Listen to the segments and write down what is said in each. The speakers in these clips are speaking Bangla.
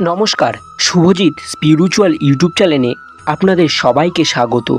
নমস্কার, শুভজিৎ স্পিরিচুয়াল ইউটিউব চ্যানেলে আপনাদের সবাইকে স্বাগত।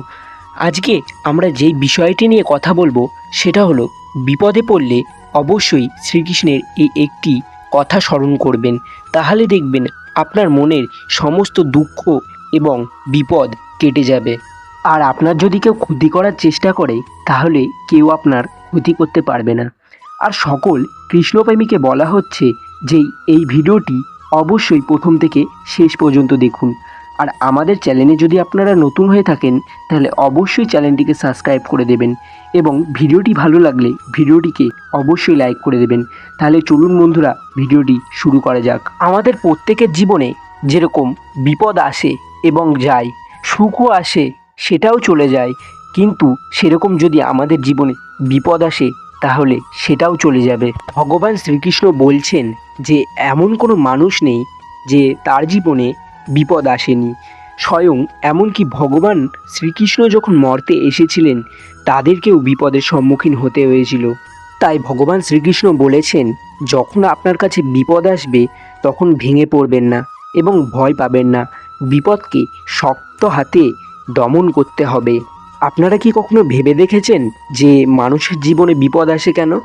আজকে আমরা যেই বিষয়টি নিয়ে কথা বলব, সেটা হলো বিপদে পড়লে অবশ্যই শ্রীকৃষ্ণের এই একটি কথা স্মরণ করবেন। তাহলে দেখবেন আপনার মনের সমস্ত দুঃখ এবং বিপদ কেটে যাবে। আর আপনার যদি কেউ ক্ষতি করার চেষ্টা করে, তাহলে কেউ আপনার ক্ষতি করতে পারবে না। আর সকল কৃষ্ণপ্রেমীকে বলা হচ্ছে যে, এই ভিডিওটি অবশ্যই প্রথম থেকে শেষ পর্যন্ত দেখুন। আর আমাদের চ্যানেলে যদি আপনারা নতুন হয়ে থাকেন, তাহলে অবশ্যই চ্যানেলটিকে সাবস্ক্রাইব করে দেবেন এবং ভিডিওটি ভালো লাগলে ভিডিওটিকে অবশ্যই লাইক করে দেবেন। তাহলে চলুন বন্ধুরা, ভিডিওটি শুরু করা যাক। আমাদের প্রত্যেকের জীবনে যেরকম বিপদ আসে এবং যায়, সুখও আসে, সেটাও চলে যায়। কিন্তু সেরকম যদি আমাদের জীবনে বিপদ আসে, তাহলে সেটাও চলে যাবে। ভগবান শ্রীকৃষ্ণ বলছেন যে এমন কোনো মানুষ নেই যে তার জীবনে বিপদ আসেনি। স্বয়ং এমনকি ভগবান শ্রীকৃষ্ণ যখন মর্তে এসেছিলেন, তাদেরকেও বিপদের সম্মুখীন হতে হয়েছিল। তাই ভগবান শ্রীকৃষ্ণ বলেছেন, যখন আপনার কাছে বিপদ আসবে, তখন ভেঙে পড়বেন না এবং ভয় পাবেন না। বিপদকে শক্ত হাতে দমন করতে হবে। আপনারা কি কখনো ভেবে দেখেছেন যে মানুষের জীবনে বিপদ আসে কেন?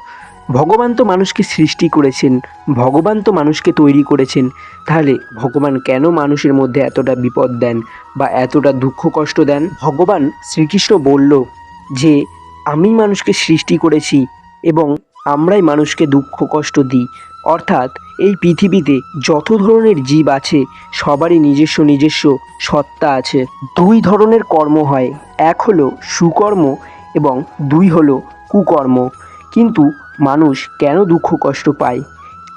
ভগবান তো মানুষকে সৃষ্টি করেছেন, ভগবান তো মানুষকে তৈরি করেছেন। তাহলে ভগবান কেন মানুষের মধ্যে এতটা বিপদ দেন বা এতটা দুঃখ কষ্ট দেন? ভগবান শ্রীকৃষ্ণ বলল যে, আমি মানুষকে সৃষ্টি করেছি এবং আমরাই মানুষকে দুঃখ কষ্ট দিই। অর্থাৎ এই পৃথিবীতে যত ধরনের জীব আছে, সবারই নিজস্ব নিজস্ব সত্তা আছে। দুই ধরনের কর্ম হয়, এক হলো সুকর্ম এবং দুই হলো কুকর্ম। কিন্তু মানুষ কেন দুঃখ কষ্ট পায়?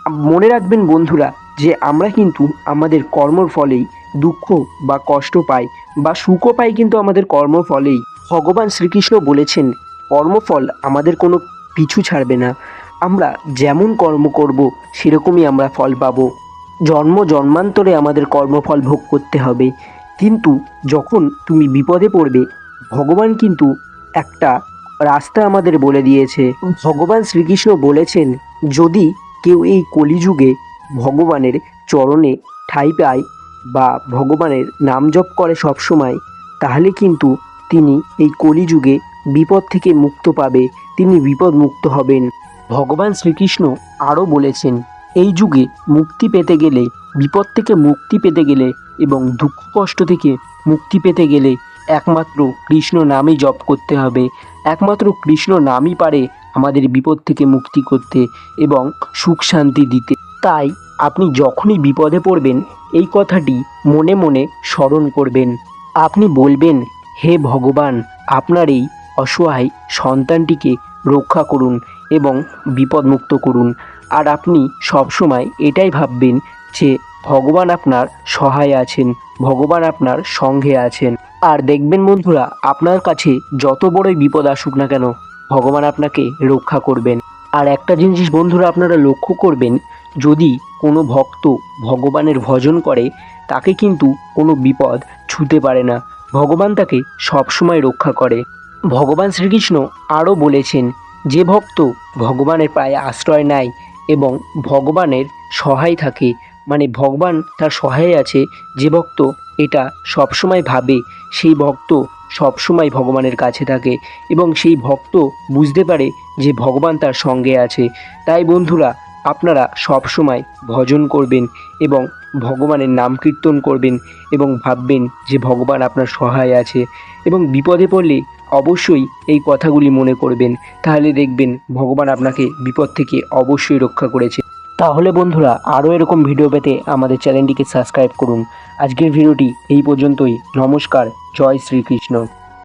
মনে রাখবেন বন্ধুরা, যে আমরা কিন্তু আমাদের কর্মর ফলেই দুঃখ বা কষ্ট পাই বা সুখও পাই কিন্তু আমাদের কর্মফলেই ভগবান শ্রীকৃষ্ণ বলেছেন, কর্মফল আমাদের কোনো পিছু ছাড়বে না। আমরা যেমন কর্ম করব, সেরকমই আমরা ফল পাব। জন্ম জন্মান্তরে আমাদের কর্মফল ভোগ করতে হবে। কিন্তু যখন তুমি বিপদে পড়বে, ভগবান কিন্তু একটা রাস্তা আমাদের বলে দিয়েছে। ভগবান শ্রীকৃষ্ণ বলেছেন, যদি কেউ এই কলিযুগে ভগবানের চরণে ঠাঁই পায় বা ভগবানের নাম জপ করে সবসময়, তাহলে কিন্তু তিনি এই কলিযুগে বিপদ থেকে মুক্ত পাবে, তিনি বিপদ মুক্ত হবেন। ভগবান শ্রীকৃষ্ণ আরও বলেছেন, এই যুগে মুক্তি পেতে গেলে, বিপদ থেকে মুক্তি পেতে গেলে এবং দুঃখ কষ্ট থেকে মুক্তি পেতে গেলে একমাত্র কৃষ্ণ নামই জপ করতে হবে। একমাত্র কৃষ্ণ নামই পারে আমাদের বিপদ থেকে মুক্তি করতে এবং সুখ শান্তি দিতে। তাই আপনি যখনই বিপদে পড়বেন, এই কথাটি মনে মনে স্মরণ করবেন। আপনি বলবেন, হে ভগবান, আপনার এই অসহায় সন্তানটিকে রক্ষা করুন এবং বিপদমুক্ত করুন। আর আপনি সবসময় এটাই ভাববেন যে, ভগবান আপনার সহায় আছেন, ভগবান আপনার সঙ্গে আছেন। আর দেখবেন বন্ধুরা, আপনার কাছে যত বড়ই বিপদ আসুক না কেন, ভগবান আপনাকে রক্ষা করবেন। আর একটা জিনিস বন্ধুরা আপনারা লক্ষ্য করবেন, যদি কোনো ভক্ত ভগবানের ভজন করে, তাকে কিন্তু কোনো বিপদ ছুতে পারে না। ভগবান তাকে সবসময় রক্ষা করে। ভগবান শ্রীকৃষ্ণ আরও বলেছেন, যে ভক্ত ভগবানের পায়ে আশ্রয় নেয় এবং ভগবানের সহায় থাকে মানে ভগবান তার সহায় আছে, যে ভক্ত এটা সবসময় ভাবে, সেই ভক্ত সবসময় ভগবানের কাছে থাকে এবং সেই ভক্ত বুঝতে পারে যে ভগবান তার সঙ্গে আছে। তাই বন্ধুরা, আপনারা সবসময় ভজন করবেন এবং ভগবানের নাম কীর্তন করবেন এবং ভাববেন যে ভগবান আপনার সহায় আছে এবং বিপদে পড়লে অবশ্যই এই কথাগুলি মনে করবেন। তাহলে দেখবেন ভগবান আপনাকে বিপদ থেকে অবশ্যই রক্ষা করেছে। তাহলে বন্ধুরা আরও এরকম ভিডিও পেতে আমাদের চ্যানেলটিকে সাবস্ক্রাইব করুন। আজকের ভিডিওটি এই পর্যন্তই। নমস্কার। জয় শ্রীকৃষ্ণ।